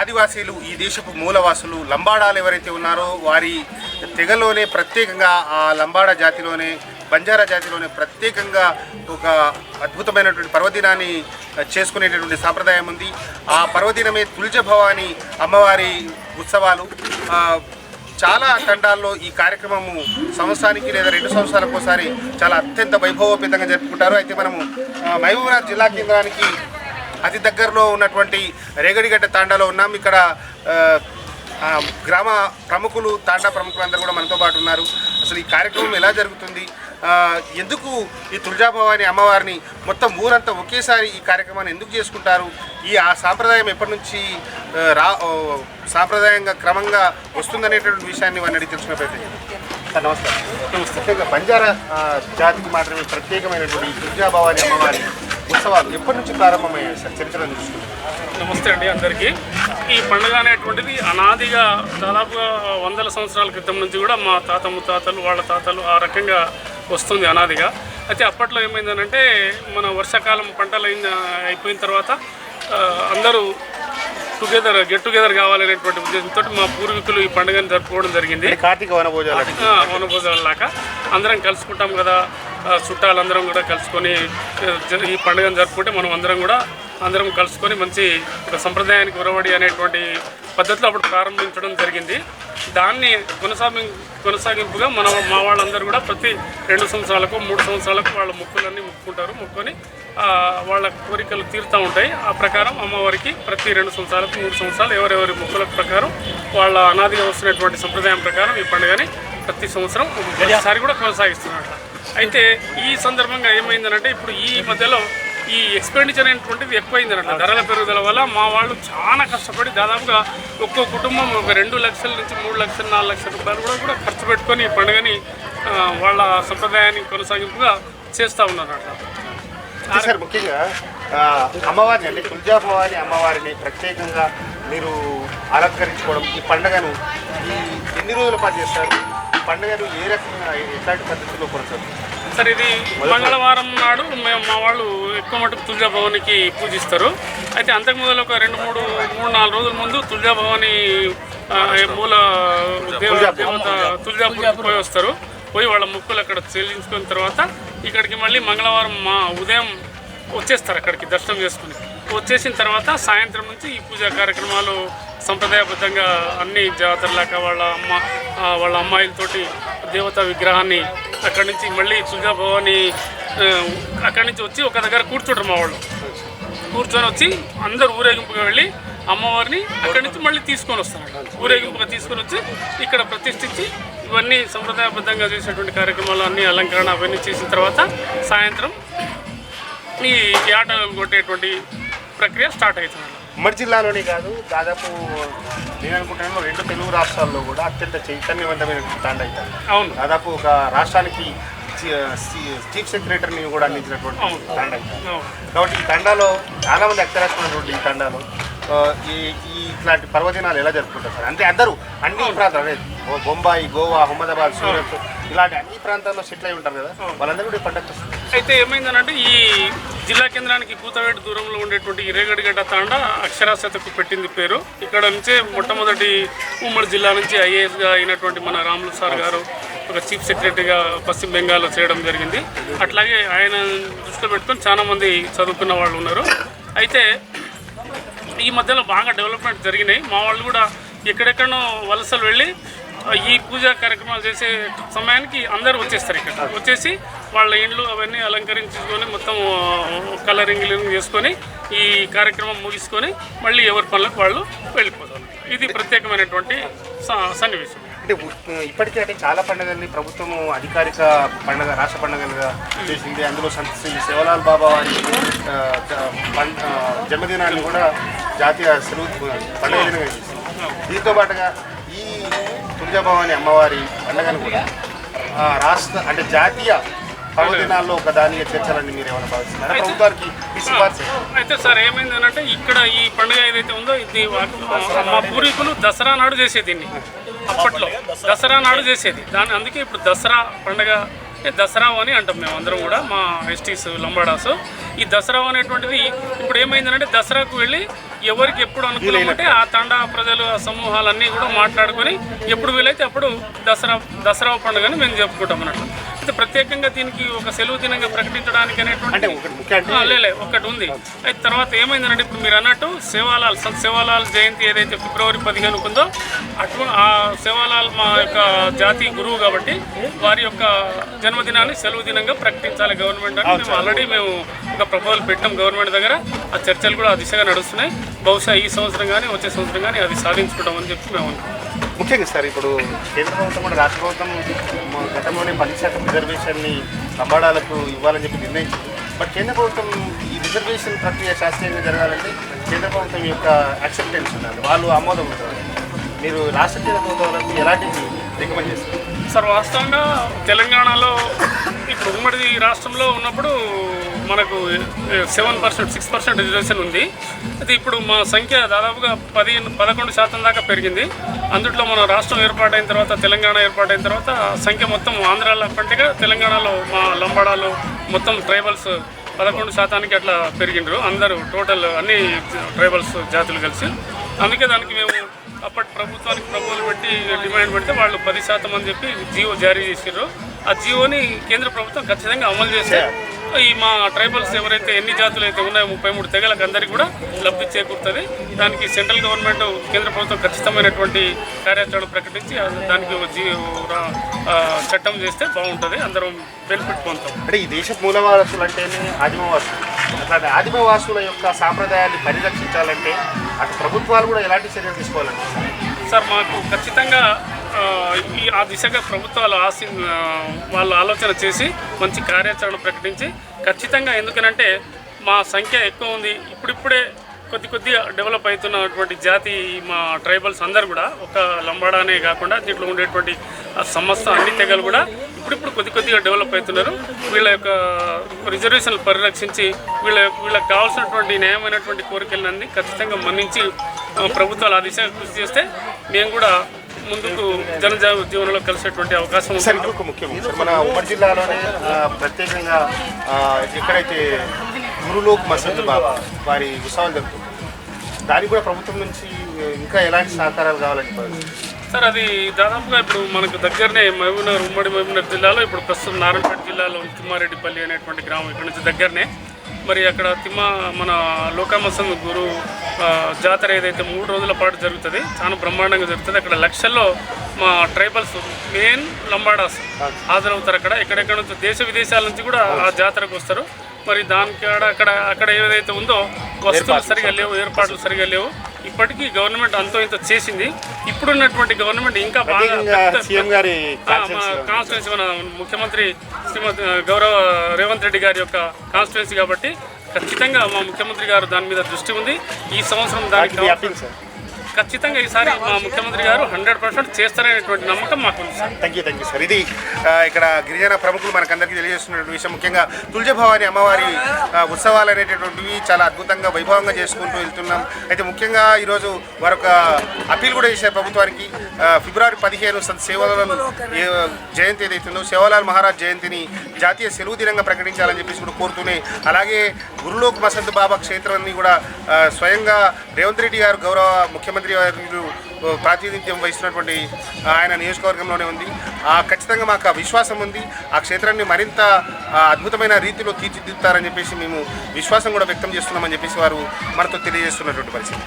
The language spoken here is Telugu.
ఆదివాసీలు ఈ దేశపు మూలవాసులు లంబాడాలు ఎవరైతే ఉన్నారో వారి తెగలోనే ప్రత్యేకంగా ఆ లంబాడా జాతిలోనే బంజారా జాతిలోనే ప్రత్యేకంగా ఒక అద్భుతమైనటువంటి పర్వదినాన్ని చేసుకునేటటువంటి సాంప్రదాయం ఉంది. ఆ పర్వదినమే తుల్జ భవాని అమ్మవారి ఉత్సవాలు. చాలా తండాల్లో ఈ కార్యక్రమము సంవత్సరానికి లేదా రెండు సంవత్సరాలకు ఒకసారి చాలా అత్యంత వైభవోపేతంగా జరుపుకుంటారు. అయితే మనము మహబూబ్నాథ్ జిల్లా కేంద్రానికి అతి దగ్గరలో ఉన్నటువంటి రేగడిగడ్డ తాండాలో ఉన్నాం. ఇక్కడ గ్రామ ప్రముఖులు తాండా ప్రముఖులు అందరూ కూడా మనతో పాటు ఉన్నారు. అసలు ఈ కార్యక్రమం ఎలా జరుగుతుంది? ఎందుకు ఈ తులజాభవాని అమ్మవారిని మొత్తం ఊరంతా ఒకేసారి ఈ కార్యక్రమాన్ని ఎందుకు చేసుకుంటారు? ఈ ఆ సాంప్రదాయం ఎప్పటి నుంచి రా సాంప్రదాయంగా క్రమంగా వస్తుందనేటువంటి విషయాన్ని వారిని అడిగి తెలుసుకునే ప్రయత్నం సార్ నమస్కారం. ముఖ్యంగా బంజారా జాతికి మాత్రమే ప్రత్యేకమైనటువంటి ఈ తులజాభవాని అమ్మవారి ఉత్సవాలు ఎప్పటి నుంచి ప్రారంభమయ్యాయి సార్? చరిత్రను చూసుకుంటే. నమస్తే అండి అందరికీ. ఈ పండుగ అనేటువంటిది అనాదిగా దాదాపుగా వందల సంవత్సరాల క్రితం నుంచి కూడా మా తాత ముత్తాతలు వాళ్ళ తాతలు ఆ రకంగా వస్తుంది అనాదిగా. అయితే అప్పట్లో ఏమైందనంటే మన వర్షాకాలం పంటలు అయిన అయిపోయిన తర్వాత అందరూ టుగెదర్ గెట్ టుగెదర్ కావాలనేటువంటి ఉద్దేశంతో మా పూర్వీకులు ఈ పండుగను జరుపుకోవడం జరిగింది. కార్తీక వనభోజాలు వనభోజాలలాగా అందరం కలుసుకుంటాం కదా చుట్టాలందరం కూడా కలుసుకొని ఈ పండుగను జరుపుకుంటే మనం అందరం కూడా అందరం కలుసుకొని మంచి ఒక సంప్రదాయానికి ఉరవడి అనేటువంటి పద్ధతిలో అప్పుడు ప్రారంభించడం జరిగింది. దాన్ని కొనసాగి కొనసాగింపుగా మన మా వాళ్ళందరూ కూడా ప్రతి రెండు సంవత్సరాలకు మూడు సంవత్సరాలకు వాళ్ళ మొక్కులన్నీ మొక్కుకుంటారు. మొక్కుకొని ఆ, వాళ్ళ కోరికలు తీరుతూ ఉంటాయి. ఆ ప్రకారం అమ్మవారికి ప్రతి రెండు సంవత్సరాలకు మూడు సంవత్సరాలు ఎవరెవరి మొక్కుల ప్రకారం వాళ్ళ అనాదిగా వస్తున్నటువంటి సంప్రదాయం ప్రకారం ఈ పండుగని ప్రతి సంవత్సరం ఒకసారి కూడా కొనసాగిస్తున్నట్ల అయితే ఈ సందర్భంగా ఏమైందనంటే ఇప్పుడు ఈ మధ్యలో ఈ ఎక్స్పెండిచర్ అనేటువంటిది ఎక్కువైందనట్ల ధరల పెరుగుదల వల్ల మా వాళ్ళు చాలా కష్టపడి దాదాపుగా ఒక్కో కుటుంబం ఒక రెండు లక్షల నుంచి మూడు లక్షల నాలుగు లక్షల రూపాయలు కూడా కూడా ఖర్చు పెట్టుకొని ఈ పండుగని వాళ్ళ సంప్రదాయాన్ని కొనసాగింపుగా చేస్తూ ఉన్నారు అట్లా సార్ ముఖ్యంగా అమ్మవారిని అంటే తులజాభవాని అమ్మవారిని ప్రత్యేకంగా మీరు అలంకరించుకోవడం ఈ పండుగను ఈ ఎన్ని రోజుల పాటు చేస్తారు? పండుగను ఏ రకంగా ఎట్లాంటి పద్ధతిలో కొనసాగుతుంది సార్ ఇది మంగళవారం నాడు మేము మా వాళ్ళు ఎక్కువ మటుకు తులజా భవానికి పూజిస్తారు. అయితే అంతకు మొదలు ఒక రెండు మూడు మూడు నాలుగు రోజుల ముందు తులజా భవాని ఆ, ఏ మూల దేవ దేవత తులజాపూర్కి పోయి వస్తారు. పోయి వాళ్ళ ముక్కులు అక్కడ చెల్లించుకున్న తర్వాత ఇక్కడికి మళ్ళీ మంగళవారం మా ఉదయం వచ్చేస్తారు అక్కడికి దర్శనం చేసుకుని. వచ్చేసిన తర్వాత సాయంత్రం నుంచి ఈ పూజా కార్యక్రమాలు సంప్రదాయబద్ధంగా అన్ని జాతరలాగా వాళ్ళ అమ్మ వాళ్ళ అమ్మాయిలతోటి దేవతా విగ్రహాన్ని అక్కడి నుంచి మళ్ళీ తులజా భవాని అక్కడి నుంచి వచ్చి ఒక దగ్గర కూర్చుంటారు మా వాళ్ళు. కూర్చొని వచ్చి అందరు ఊరేగింపుగా వెళ్ళి అమ్మవారిని అక్కడి నుంచి మళ్ళీ తీసుకొని వస్తారు. ఊరేగింపుగా తీసుకొని వచ్చి ఇక్కడ ప్రతిష్ఠించి ఇవన్నీ సంప్రదాయబద్ధంగా చేసేటువంటి కార్యక్రమాలు అన్ని అలంకరణ అవన్నీ చేసిన తర్వాత సాయంత్రం ఈ ఆట కొట్టేటువంటి ప్రక్రియ స్టార్ట్ అవుతుంది. ఉమ్మడి జిల్లాలోనే కాదు దాదాపు నేను అనుకుంటున్నాను రెండు తెలుగు రాష్ట్రాల్లో కూడా అత్యంత చైతన్యవంతమైన తాండ అవుతారు అవును. దాదాపు ఒక రాష్ట్రానికి చీఫ్ సెక్రటరీని కూడా అందించినటువంటి. తాండ. కాబట్టి ఈ తండాలో చాలా మంది అక్షరాస్యున్నటువంటి ఈ తండాలో ఈ ఈ ఇట్లాంటి పర్వదినాలు ఎలా జరుపుకుంటారు సార్? అంటే అందరూ అన్ని ప్రాంతాలు బొంబాయి గోవా అహ్మదాబాద్ సూరత్ ఇలాంటి అన్ని ప్రాంతాల్లో సెటిల్ అయి ఉంటారు కదా వాళ్ళందరూ కూడా ఈ పండగ అయితే ఏమైందనంటే ఈ జిల్లా కేంద్రానికి కూతవేటు దూరంలో ఉండేటువంటి ఇరేగడిగడ్డ తాండా అక్షరాస్యతకు పెట్టింది పేరు. ఇక్కడ నుంచే మొట్టమొదటి ఉమ్మడి జిల్లా నుంచి ఐఏఎస్గా అయినటువంటి మన రాములు సార్ గారు ఒక చీఫ్ సెక్రటరీగా పశ్చిమ బెంగాల్లో చేయడం జరిగింది. అట్లాగే ఆయన దృష్టిలో పెట్టుకొని చాలామంది చదువుకున్న వాళ్ళు ఉన్నారు. అయితే ఈ మధ్యలో బాగా డెవలప్మెంట్ జరిగినాయి. మా వాళ్ళు కూడా ఎక్కడెక్కడో వలసలు వెళ్ళి ఈ పూజా కార్యక్రమాలు చేసే సమయానికి అందరూ వచ్చేస్తారు ఇక్కడ. వచ్చేసి వాళ్ళ ఇండ్లు అవన్నీ అలంకరించుకొని మొత్తం కలరింగ్ చేసుకొని ఈ కార్యక్రమం ముగించుకొని మళ్ళీ ఎవరి పనులకు వాళ్ళు వెళ్ళిపోతారు. ఇది ప్రత్యేకమైనటువంటి స- సన్నివేశం. అంటే ఇప్పటికే అంటే చాలా పండుగల్ని ప్రభుత్వం అధికారిక పండుగ రాష్ట్ర పండుగలుగా చేసింది. అందులో సంత శ్రీ శివలాల్ బాబా వారి జన్మదినాన్ని కూడా జాతీయ సెలవు పండుగ దినంగా చేసింది. దీంతో పాటుగా ఈ తులజాభవాని అమ్మవారి పండుగను కూడా రాష్ట్ర అంటే జాతీయ పర్వదినాల్లో ఒక దానిగా చేర్చాలని మీరు ఏమైనా భావిస్తున్నారా? ప్రభుత్వానికి ఈ సిఫార్సు. అయితే సార్ ఏమైంది అంటే ఇక్కడ ఈ పండుగ ఏదైతే ఉందో ఇది మా పూర్వీకులు దసరా నాడు చేసేది అప్పట్లో దసరా నాడు చేసేది. దాని అందుకే ఇప్పుడు దసరా పండుగ దసరా అని అంటాం మేము అందరం కూడా మా ఎస్టీస్ లంబాడాస్. ఈ దసరా అనేటువంటిది ఇప్పుడు ఏమైందంటే దసరాకు వెళ్ళి ఎవరికి ఎప్పుడు అనుకూలం అంటే ఆ తండా ప్రజలు ఆ సమూహాలన్నీ కూడా మాట్లాడుకొని ఎప్పుడు వీలైతే అప్పుడు దసరా దసరా పండుగని మేము జరుపుకుంటాం అన్నట్టు. అయితే ప్రత్యేకంగా దీనికి ఒక సెలవు దినంగా ప్రకటించడానికి అనేటువంటి అంటే ఒకటి ఉంది. అయితే తర్వాత ఏమైందంటే ఇప్పుడు మీరు అన్నట్టు సేవాలాల్ సత్ సేవాలాల్ జయంతి ఏదైతే ఫిబ్రవరి పదిహేను ఉందో అటు ఆ సేవాలాల్ మా యొక్క జాతీయ గురువు కాబట్టి వారి యొక్క జన్మదినాన్ని సెలవు దినంగా ప్రకటించాలి గవర్నమెంట్ అని మేము ఆల్రెడీ మేము ఒక ప్రపోజల్ పెట్టాం గవర్నమెంట్ దగ్గర. ఆ చర్చలు కూడా ఆ దిశగా నడుస్తున్నాయి. బహుశా ఈ సంవత్సరం కానీ వచ్చే సంవత్సరం కానీ అది సాధించుకుంటామని చెప్పి మేము అనుకుంటున్నాం. ముఖ్యంగా సార్ ఇప్పుడు కేంద్ర ప్రభుత్వం కూడా రాష్ట్ర ప్రభుత్వం గతంలోనే పది శాతం రిజర్వేషన్ని లంబాడాలకు ఇవ్వాలని చెప్పి నిర్ణయించింది. బట్ కేంద్ర ప్రభుత్వం ఈ రిజర్వేషన్ ప్రక్రియ శాస్త్రీయంగా జరగాలంటే కేంద్ర ప్రభుత్వం యొక్క యాక్సెప్టెన్స్ ఉండాలి. వాళ్ళు ఆమోదం ఉంటారు మీరు రాష్ట్ర కేంద్ర ప్రభుత్వాలకు ఎలాంటివి రికమెండ్ చేస్తారు? సార్ వాస్తవంగా తెలంగాణలో ఇప్పుడు ఉమ్మడి రాష్ట్రంలో ఉన్నప్పుడు మనకు seven percent six percent reservation ఉంది. అది ఇప్పుడు మా సంఖ్య దాదాపుగా పది పదకొండు శాతం దాకా పెరిగింది. అందుట్లో మన రాష్ట్రం ఏర్పాటైన తర్వాత తెలంగాణ ఏర్పాటైన తర్వాత సంఖ్య మొత్తం ఆంధ్రాలో కంటే తెలంగాణలో మా లంబాడాలు మొత్తం ట్రైబల్స్ పదకొండు శాతానికి అట్లా పెరిగిండ్రు. అందరూ టోటల్ అన్ని ట్రైబల్స్ జాతులు కలిసి. అందుకే దానికి మేము అప్పటి ప్రభుత్వానికి ప్రపోజల్ పెట్టి డిమాండ్ పెడితే వాళ్ళు పది శాతం అని చెప్పి జియో జారీ చేసారు ఆ జియోని కేంద్ర ప్రభుత్వం ఖచ్చితంగా అమలు చేశారు ఈ మా ట్రైబల్స్ ఎవరైతే ఎన్ని జాతులు అయితే ఉన్నాయో ముప్పై మూడు తెగలకు అందరికీ కూడా లబ్ధి చేకూరుతుంది. దానికి సెంట్రల్ గవర్నమెంట్ కేంద్ర ప్రభుత్వం ఖచ్చితమైనటువంటి కార్యాచరణ ప్రకటించి దానికి చట్టం చేస్తే బాగుంటుంది. అందరం బెనిఫిట్ పొందుతాం. అంటే ఈ దేశ మూలవాసులు అంటేనే ఆదిమవాసులు. అట్లాంటి ఆదిమవాసుల యొక్క సాంప్రదాయాన్ని పరిరక్షించాలంటే అటు ప్రభుత్వాలు కూడా ఎలాంటి చర్యలు తీసుకోవాలండి సార్ మాకు ఖచ్చితంగా ఈ ఆ దిశగా ప్రభుత్వాలు ఆశ వాళ్ళు ఆలోచన చేసి మంచి కార్యాచరణ ప్రకటించి ఖచ్చితంగా ఎందుకనంటే మా సంఖ్య ఎక్కువ ఉంది. ఇప్పుడిప్పుడే కొద్ది కొద్దిగా డెవలప్ అవుతున్నటువంటి జాతి మా ట్రైబల్స్ అందరు కూడా ఒక లంబాడానే కాకుండా దీంట్లో ఉండేటువంటి సమస్త అన్ని తెగలు కూడా ఇప్పుడిప్పుడు కొద్ది కొద్దిగా డెవలప్ అవుతున్నారు. వీళ్ళ యొక్క రిజర్వేషన్లు పరిరక్షించి వీళ్ళ వీళ్ళకి కావాల్సినటువంటి న్యాయమైనటువంటి కోరికలన్నీ ఖచ్చితంగా మన్నించి ప్రభుత్వాలు ఆ దిశగా కృషి చేస్తే మేము కూడా ముందుకు జనజా జీవనంలో కలిసేటువంటి అవకాశం సార్ ఇంకొక ముఖ్యం. సార్ మన ఉమ్మడి జిల్లాలోనే ప్రత్యేకంగా ఎక్కడైతే గురులోక్ మసద్ బాబా వారి ఉత్సవాలు జరుగుతుంది దానికి కూడా ప్రభుత్వం నుంచి ఇంకా ఎలాంటి సహకారాలు కావాలని? సార్ అది దాదాపుగా ఇప్పుడు మనకు దగ్గరనే మహబూబ్నగర్ ఉమ్మడి మహబూబ్నగర్ జిల్లాలో ఇప్పుడు ప్రస్తుతం నారాయణపేట జిల్లాలో తిమ్మారెడ్డిపల్లి అనేటువంటి గ్రామం ఇక్కడ నుంచి దగ్గరనే. మరి అక్కడ తిమ్మ మన లోకామసంగ్ గురు జాతర ఏదైతే మూడు రోజుల పాటు జరుగుతుంది చాలా బ్రహ్మాండంగా జరుగుతుంది. అక్కడ లక్షల్లో మా ట్రైబల్స్ మెయిన్ లంబాడాస్ హాజరవుతారు అక్కడ. ఎక్కడెక్కడ నుంచి దేశ విదేశాల నుంచి కూడా ఆ జాతరకు వస్తారు. మరి దానికి అక్కడ అక్కడ ఏదైతే ఉందో వస్తువులు సరిగా లేవు ఏర్పాట్లు సరిగా లేవు. ఇప్పటికీ గవర్నమెంట్ అంతో ఇంత చేసింది. ఇప్పుడున్నటువంటి గవర్నమెంట్ ఇంకా బాగా కాన్స్టిట్యున్సీ మన ముఖ్యమంత్రి శ్రీమతి గౌరవ రేవంత్ రెడ్డి గారి యొక్క కాన్స్టిట్యున్సీ కాబట్టి ఖచ్చితంగా మా ముఖ్యమంత్రి గారు దాని మీద దృష్టి ఉంది. ఈ సంవత్సరం దానికి ఖచ్చితంగా ఈసారి మా ముఖ్యమంత్రి గారు హండ్రెడ్ పర్సెంట్ చేస్తారనేటువంటి నమ్మకం మాకు thank you thank you sir ఇది ఇక్కడ గిరిజన ప్రముఖులు మనకందరికీ తెలియజేస్తున్నటువంటి విషయం. ముఖ్యంగా తులజభవాని అమ్మవారి ఉత్సవాలు అనేటటువంటివి చాలా అద్భుతంగా వైభవంగా చేసుకుంటూ వెళ్తున్నాం. అయితే ముఖ్యంగా ఈరోజు మరొక అప్పీల్ కూడా చేశారు ప్రభుత్వానికి. ఫిబ్రవరి పదిహేను సంత్ సేవలను జయంతి ఏదైతుందో సేవలాల్ మహారాజ్ జయంతిని జాతీయ సెలవు దినంగా ప్రకటించాలని చెప్పేసి కూడా కోరుతూనే అలాగే గురులోక్ మసంత్ బాబా క్షేత్రాన్ని కూడా స్వయంగా రేవంత్ రెడ్డి గారు గౌరవ ముఖ్యమంత్రి గారు ప్రాతినిధ్యం వహిస్తున్నటువంటి ఆయన నియోజకవర్గంలోనే ఉంది. ఆ ఖచ్చితంగా మాకు ఆ విశ్వాసం ఉంది. ఆ క్షేత్రాన్ని మరింత అద్భుతమైన రీతిలో తీర్చిదిద్దుతారని చెప్పేసి మేము విశ్వాసం కూడా వ్యక్తం చేస్తున్నామని చెప్పేసి వారు మనతో తెలియజేస్తున్నటువంటి పరిస్థితి.